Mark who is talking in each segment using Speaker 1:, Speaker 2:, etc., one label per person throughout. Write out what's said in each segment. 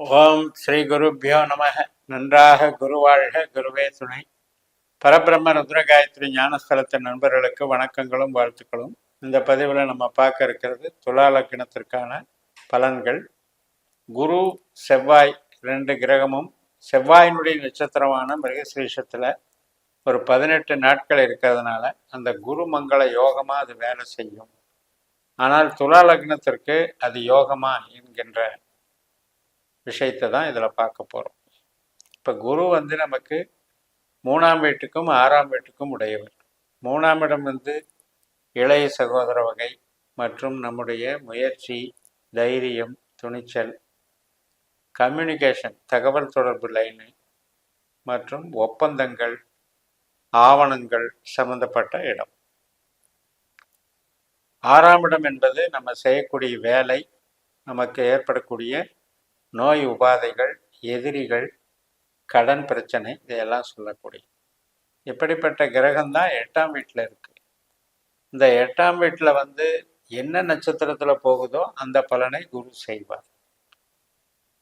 Speaker 1: ஓம் ஸ்ரீ குருப்பியோ நம நன்றாக குருவாழ்க குருவே துணை. பரபிரம்ம ருத்ரகாயத்ரி ஞானஸ்தலத்தின் நண்பர்களுக்கு வணக்கங்களும் வாழ்த்துக்களும். இந்த பதிவில் நம்ம பார்க்க இருக்கிறது துலாலக்னத்திற்கான பலன்கள். குரு செவ்வாய் ரெண்டு கிரகமும் செவ்வாயினுடைய நட்சத்திரமான மிருகசீஷத்தில் ஒரு பதினெட்டு நாட்கள் இருக்கிறதுனால அந்த குரு மங்கள யோகமாக அது வேலை செய்யும். ஆனால் துலா லக்னத்திற்கு அது யோகமா என்கின்ற விஷயத்தை தான் இதில் பார்க்க போகிறோம் இப்போ குரு வந்து நமக்கு மூணாம் வீட்டுக்கும் ஆறாம் வீட்டுக்கும் உடையவர். மூணாம் இடம் வந்து இளைய சகோதர வகை மற்றும் நம்முடைய முயற்சி தைரியம் துணிச்சல் கம்யூனிகேஷன் தகவல் தொடர்பு லைனு மற்றும் ஒப்பந்தங்கள் ஆவணங்கள் சம்பந்தப்பட்ட இடம். ஆறாம் இடம் என்பது நம்ம செய்யக்கூடிய வேலை நமக்கு ஏற்படக்கூடிய நோய் உபாதைகள் எதிரிகள் கடன் பிரச்சனை இதையெல்லாம் சொல்லக்கூடிய இப்படிப்பட்ட கிரகம்தான் எட்டாம் வீட்டில் இருக்குது இந்த எட்டாம் வீட்டில் வந்து என்ன நட்சத்திரத்தில் போகுதோ அந்த பலனை குரு செய்வார்.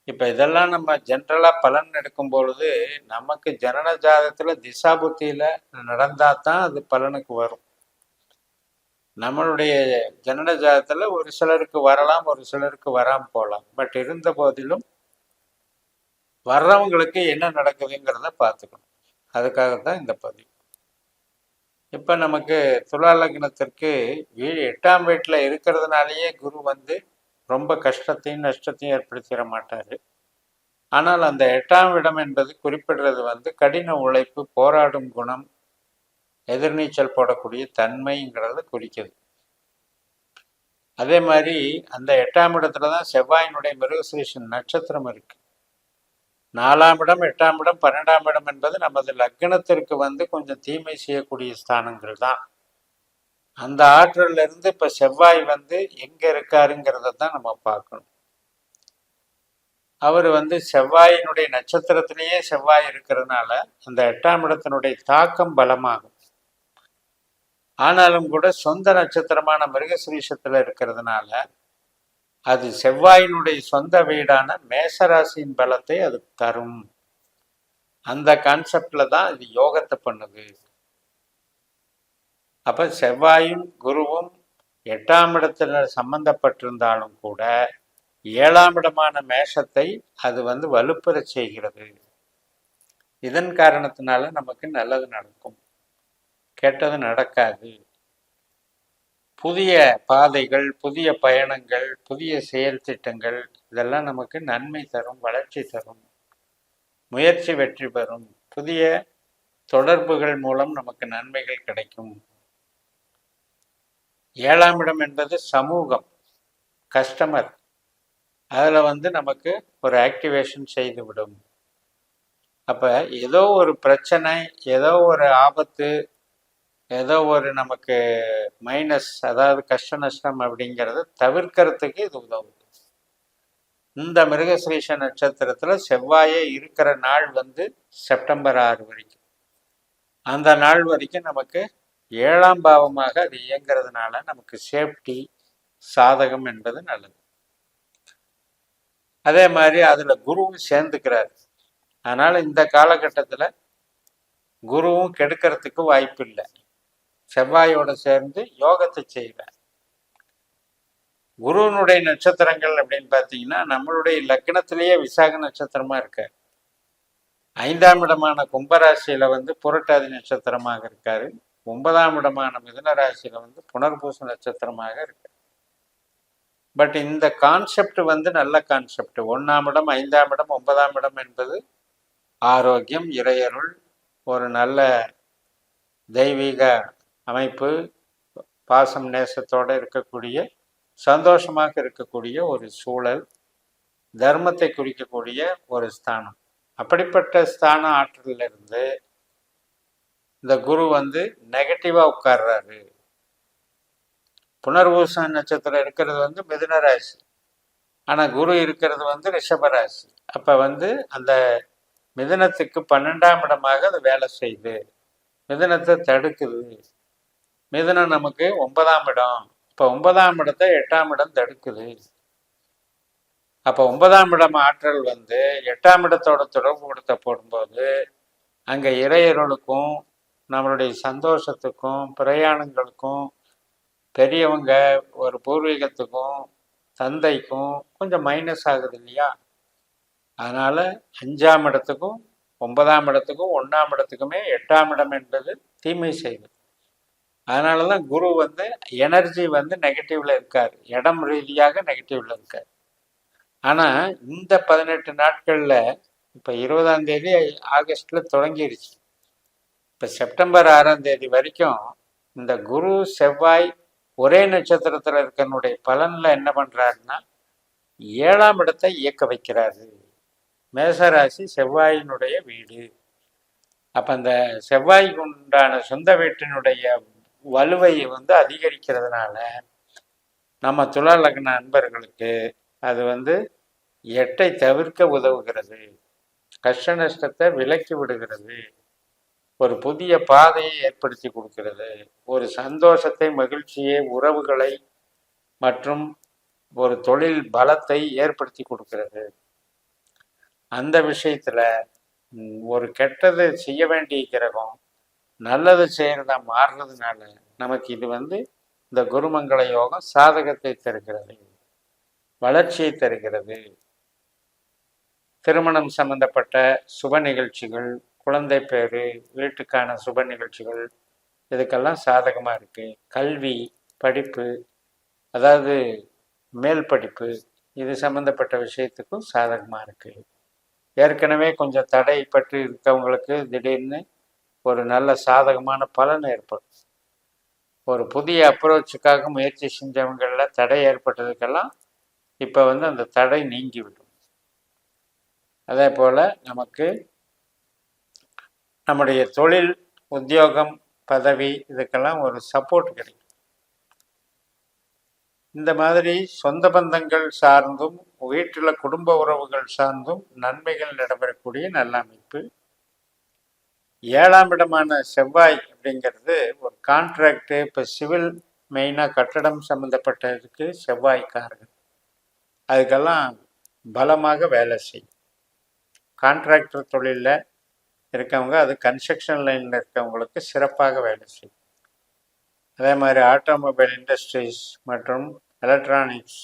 Speaker 1: இப்போ இதெல்லாம் நம்ம ஜென்ரலாக பலன் எடுக்கும் பொழுது நமக்கு ஜனன ஜாதத்தில் திசா புத்தியில் நடந்தால் தான் அது பலனுக்கு வரும். நம்மளுடைய ஜனன ஜாதகத்தில் ஒரு சிலருக்கு வரலாம் ஒரு சிலருக்கு வராமல் போகலாம். பட் இருந்த போதிலும் வர்றவங்களுக்கு என்ன நடக்குதுங்கிறத பார்த்துக்கணும். அதுக்காகத்தான் இந்த பதிவு. இப்போ நமக்கு துலா லக்னத்திற்கு வீ- எட்டாம் வீட்டில் இருக்கிறதுனாலேயே குரு வந்து ரொம்ப கஷ்டத்தையும் நஷ்டத்தையும் ஏற்படுத்திட மாட்டார். ஆனால் அந்த எட்டாம் இடம் என்பது குறிப்பிடுறது வந்து கடின உழைப்பு போராடும் குணம் எதிர்நீச்சல் போடக்கூடிய தன்மைங்கிறத குறிக்குது. அதே மாதிரி அந்த எட்டாம் இடத்துல தான் செவ்வாயினுடைய மிருகசீஷன் நட்சத்திரம் இருக்கு. நாலாம் இடம் எட்டாம் இடம் பன்னெண்டாம் இடம் என்பது நமது லக்னத்திற்கு வந்து கொஞ்சம் தீமை செய்யக்கூடிய ஸ்தானங்கள் தான். அந்த ஆற்றல்ல இருந்து இப்ப செவ்வாய் வந்து எங்க இருக்காருங்கிறத தான் நம்ம பார்க்கணும். அவர் வந்து செவ்வாயினுடைய நட்சத்திரத்திலேயே செவ்வாய் இருக்கிறதுனால அந்த எட்டாம் இடத்தினுடைய தாக்கம் பலமாகும். ஆனாலும் கூட சொந்த நட்சத்திரமான மிருகசிரீஷத்துல இருக்கிறதுனால அது செவ்வாயினுடைய சொந்த வீடான மேசராசியின் பலத்தை அது தரும். அந்த கான்செப்ட்ல தான் இது யோகத்தை பண்ணுது. அப்ப செவ்வாயும் குருவும் எட்டாம் இடத்துல சம்பந்தப்பட்டிருந்தாலும் கூட ஏழாம் இடமான மேஷத்தை அது வந்து வலுப்பெறச் செய்கிறது. இதன் காரணத்தினால நமக்கு நல்லது நடக்கும். கெட்டது நடக்காது. புதிய பாதைகள் புதிய பயணங்கள் புதிய செயல் திட்டங்கள் இதெல்லாம் நமக்கு நன்மை தரும் வளர்ச்சி தரும் முயற்சி வெற்றி பெறும். புதிய தொடர்புகள் மூலம் நமக்கு நன்மைகள் கிடைக்கும். ஏழாம் இடம் என்பது சமூகம் கஸ்டமர் அதில் வந்து நமக்கு ஒரு ஆக்டிவேஷன் செய்துவிடும் அப்போ ஏதோ ஒரு பிரச்சனை ஏதோ ஒரு ஆபத்து ஏதோ ஒரு நமக்கு மைனஸ் அதாவது கஷ்ட நஷ்டம் அப்படிங்கிறத தவிர்க்கிறதுக்கு இது உதவுது. இந்த மிருகசிரீஷ நட்சத்திரத்தில் செவ்வாயே இருக்கிற நாள் வந்து செப்டம்பர் ஆறு வரைக்கும். அந்த நாள் வரைக்கும் நமக்கு ஏழாம் பாவமாக அது இயங்கிறதுனால நமக்கு சேஃப்டி சாதகம் என்பது நல்லது. அதே மாதிரி அதில் குருவும் சேர்ந்துக்கிறார். அதனால் இந்த காலகட்டத்தில் குருவும் கெடுக்கிறதுக்கு வாய்ப்பு இல்லை செவ்வாயோட சேர்ந்து யோகத்தை செய்வேன். குருவனுடைய நட்சத்திரங்கள் அப்படின்னு பார்த்தீங்கன்னா நம்மளுடைய லக்னத்திலேயே விசாக நட்சத்திரமா இருக்கு. ஐந்தாம் இடமான கும்பராசியில வந்து புரட்டாதி நட்சத்திரமாக இருக்காரு. ஒன்பதாம் இடமான மிதுன ராசியில வந்து புனர்பூச நட்சத்திரமாக இருக்கு. பட் இந்த கான்செப்ட் வந்து நல்ல கான்செப்ட். ஒன்றாம் இடம் ஐந்தாம் இடம் ஒன்பதாம் இடம் என்பது ஆரோக்கியம் இறையருள் ஒரு நல்ல தெய்வீக அமைப்பு பாசம் நேசத்தோட இருக்கக்கூடிய சந்தோஷமாக இருக்கக்கூடிய ஒரு சூழல் தர்மத்தை குறிக்கக்கூடிய ஒரு ஸ்தானம். அப்படிப்பட்ட ஸ்தான ஆற்றலிருந்து இந்த குரு வந்து நெகட்டிவாக உட்கார்றாரு. புனர்பூச நட்சத்திரம் இருக்கிறது வந்து மிதுன ராசி. ஆனா குரு இருக்கிறது வந்து ரிஷபராசி அப்போ வந்து அந்த மிதுனத்துக்கு பன்னெண்டாம் இடமாக அது வேலை செய்யுது. மிதுனத்தை தடுக்குது. மிதுனம் நமக்கு ஒன்பதாம் இடம். இப்போ ஒன்பதாம் இடத்தை எட்டாம் இடம் தடுக்குது. அப்போ ஒன்பதாம் இடம் ஆற்றல் வந்து எட்டாம் இடத்தோட தொடர்பு கொடுத்த போடும்போது அங்கே இறையர்களுக்கும் நம்மளுடைய சந்தோஷத்துக்கும் பிரயாணங்களுக்கும் பெரியவங்க ஒரு பூர்வீகத்துக்கும் தந்தைக்கும் கொஞ்சம் மைனஸ் ஆகுது இல்லையா? அதனால அஞ்சாம் இடத்துக்கும் ஒன்பதாம் இடத்துக்கும் ஒன்றாம் இடத்துக்குமே எட்டாம் இடம் என்பது தீமை செய்வது அதனால தான் குரு வந்து எனர்ஜி வந்து நெகட்டிவ்ல இருக்கார். இடம் ரீதியாக நெகட்டிவ்ல இருக்கார். ஆனால் இந்த பதினெட்டு நாட்களில் இப்போ இருபதாம் தேதி ஆகஸ்ட்ல தொடங்கிடுச்சு இப்போ செப்டம்பர் ஆறாம் தேதி வரைக்கும் இந்த குரு செவ்வாய் ஒரே நட்சத்திரத்தில் இருக்கனுடைய பலனில் என்ன பண்ணுறாருன்னா ஏழாம் இடத்தை இயக்க வைக்கிறாரு. மேசராசி செவ்வாயினுடைய வீடு. அப்போ அந்த செவ்வாய்க்கு உண்டான சொந்த வீட்டினுடைய வலுவை வந்து அதிகரிக்கிறதுனால நம்ம துளாலக்ன நண்பர்களுக்கு அது வந்து எட்டை தவிர்க்க உதவுகிறது. கஷ்ட நஷ்டத்தை விலக்கி விடுகிறது. ஒரு புதிய பாதையை ஏற்படுத்தி கொடுக்கிறது. ஒரு சந்தோஷத்தை மகிழ்ச்சியை உறவுகளை மற்றும் ஒரு தொழில் பலத்தை ஏற்படுத்தி கொடுக்கிறது. அந்த விஷயத்துல ஒரு கெட்டது செய்ய வேண்டிய கிரகம் நல்லது செய்யறதா மாறுறதுனால நமக்கு இது வந்து இந்த குருமங்கள யோகம் சாதகத்தை தருகிறது வளர்ச்சியை தருகிறது. திருமணம் சம்பந்தப்பட்ட சுப நிகழ்ச்சிகள் குழந்தை பேரு வீட்டுக்கான சுப நிகழ்ச்சிகள் இதுக்கெல்லாம் சாதகமாக இருக்கு. கல்வி படிப்பு அதாவது மேல் படிப்பு இது சம்பந்தப்பட்ட விஷயத்துக்கும் சாதகமாக இருக்கு. ஏற்கனவே கொஞ்சம் தடை பற்றி இருக்கவங்களுக்கு திடீர்னு ஒரு நல்ல சாதகமான பலன் ஏற்படும். ஒரு புதிய அப்ரோச்சுக்காக முயற்சி செஞ்சவங்களில் தடை ஏற்பட்டதுக்கெல்லாம் இப்போ வந்து அந்த தடை நீங்கிவிடும். அதே போல் நமக்கு நம்முடைய தொழில் உத்தியோகம் பதவி இதுக்கெல்லாம் ஒரு சப்போர்ட் கிடைக்கும். இந்த மாதிரி சொந்த பந்தங்கள் சார்ந்தும் வீட்டில் குடும்ப உறவுகள் சார்ந்தும் நன்மைகள் நடைபெறக்கூடிய நல்ல அமைப்பு ஏழாம் இடமான செவ்வாய் அப்படிங்கிறது ஒரு கான்ட்ராக்டு இப்போ சிவில் மெயினாக கட்டடம் சம்மந்தப்பட்டதுக்கு செவ்வாய்க்காரர்கள். அதுக்கெல்லாம் பலமாக வேலை செய்யும். கான்ட்ராக்டர் தொழிலில் இருக்கவங்க அது கன்ஸ்ட்ரக்ஷன் லைனில் இருக்கவங்களுக்கு சிறப்பாக வேலை செய்யும். அதே மாதிரி ஆட்டோமொபைல் இண்டஸ்ட்ரீஸ் மற்றும் எலக்ட்ரானிக்ஸ்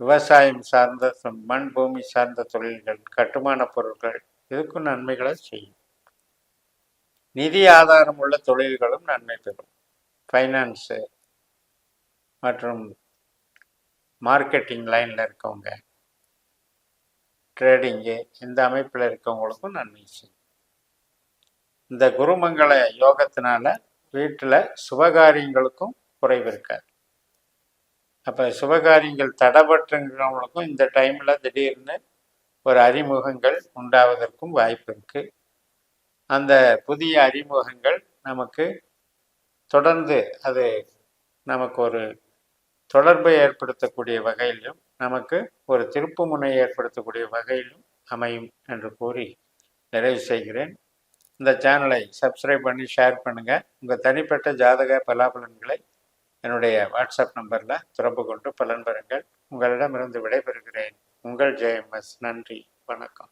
Speaker 1: விவசாயம் சார்ந்த மண் பூமி சார்ந்த தொழில்கள் கட்டுமான பொருட்கள் இதுக்கும் நன்மைகளை செய்யும். நிதி ஆதாரம் உள்ள தொழில்களும் நன்மை பெறும். ஃபைனான்ஸு மற்றும் மார்க்கெட்டிங் லைனில் இருக்கவங்க ட்ரேடிங்கு இந்த அமைப்பில் இருக்கவங்களுக்கும் நன்மை செய்யும். இந்த குருமங்கள யோகத்தினால வீட்டில் சுபகாரியங்களுக்கும் குறைவு இருக்காது. அப்போ சுபகாரியங்கள் தடப்பட்டுங்கிறவங்களுக்கும் இந்த டைமில் திடீர்னு ஒரு அறிமுகங்கள் உண்டாவதற்கும் வாய்ப்பு இருக்குது அந்த புதிய அறிமுகங்கள் நமக்கு தொடர்ந்து அது நமக்கு ஒரு தொடர்பை ஏற்படுத்தக்கூடிய வகையிலும் நமக்கு ஒரு திருப்பு முனை ஏற்படுத்தக்கூடிய வகையிலும் அமையும் என்று கூறி நிறைவு செய்கிறேன். இந்த சேனலை சப்ஸ்கிரைப் பண்ணி ஷேர் பண்ணுங்கள் உங்கள் தனிப்பட்ட ஜாதக பலாபலன்களை என்னுடைய வாட்ஸ்அப் நம்பரில் தொடர்பு கொண்டு பலன் பெறுங்கள். உங்களிடமிருந்து விடைபெறுகிறேன். உங்கள் ஜெயம் எஸ் நன்றி. வணக்கம்.